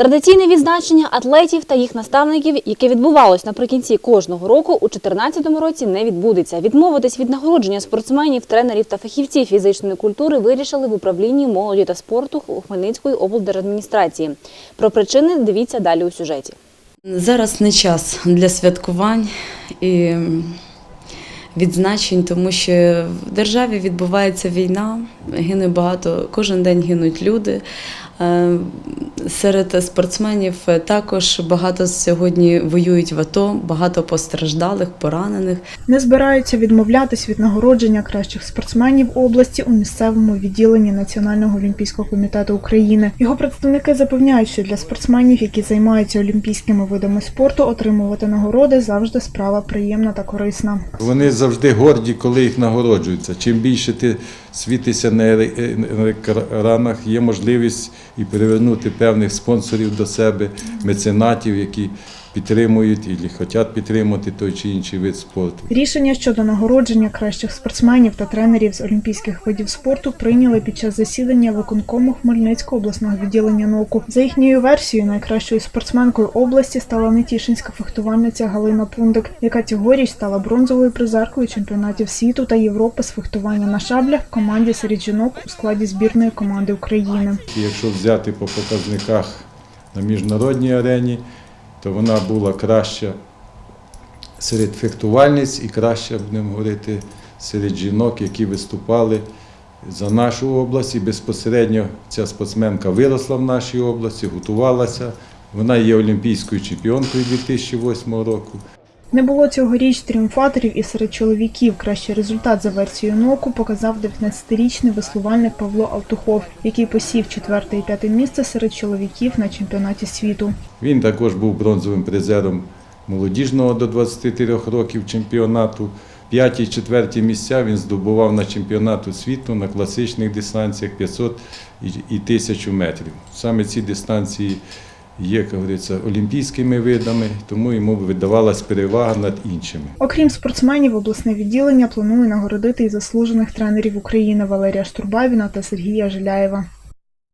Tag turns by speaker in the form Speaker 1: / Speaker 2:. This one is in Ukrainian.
Speaker 1: Традиційне відзначення атлетів та їх наставників, яке відбувалось наприкінці кожного року, у 2014 році не відбудеться. Відмовитись від нагородження спортсменів, тренерів та фахівців фізичної культури вирішили в управлінні молоді та спорту Хмельницької облдержадміністрації. Про причини дивіться далі у сюжеті.
Speaker 2: Зараз не час для святкувань і відзначень, тому що в державі відбувається війна, гине багато, кожен день гинуть люди. Е, Серед спортсменів також багато сьогодні воюють в АТО, багато постраждалих, поранених.
Speaker 3: Не збираються відмовлятись від нагородження кращих спортсменів області у місцевому відділенні Національного олімпійського комітету України. Його представники запевняють, що для спортсменів, які займаються олімпійськими видами спорту, отримувати нагороди завжди справа приємна та корисна.
Speaker 4: Вони завжди горді, коли їх нагороджуються. Чим більше ти е- на екранах, є можливість і привернути певних спонсорів до себе, меценатів, які підтримують і хочуть підтримати той чи інший вид спорту.
Speaker 3: Рішення щодо нагородження кращих спортсменів та тренерів з олімпійських видів спорту прийняли під час засідання виконкому Хмельницького обласного відділення НОКу. За їхньою версією, найкращою спортсменкою області стала нетішинська фехтувальниця Галина Пундик, яка цьогоріч стала бронзовою призеркою чемпіонатів світу та Європи з фехтування на шаблях в команді серед жінок у складі збірної команди України.
Speaker 4: Якщо взяти по показниках на міжнародній арені, то вона була краща серед фехтувальниць і краща, будемо говорити, серед жінок, які виступали за нашу область. І безпосередньо ця спортсменка виросла в нашій області, готувалася. Вона є олімпійською чемпіонкою 2008 року.
Speaker 3: Не було цьогоріч тріумфаторів і серед чоловіків. Кращий результат за версією НОКу показав 19-річний веслувальник Павло Алтухов, який посів четверте і п'яте місце серед чоловіків на чемпіонаті світу.
Speaker 4: Він також був бронзовим призером молодіжного до 23 років чемпіонату. П'яті, четверті місця він здобував на чемпіонату світу на класичних дистанціях 500 і і 1000 метрів. Саме ці дистанції є, як говориться, олімпійськими видами, тому йому видавалась перевага над іншими.
Speaker 3: Окрім спортсменів, обласне відділення планує нагородити і заслужених тренерів України Валерія Штурбавіна та Сергія Жиляєва.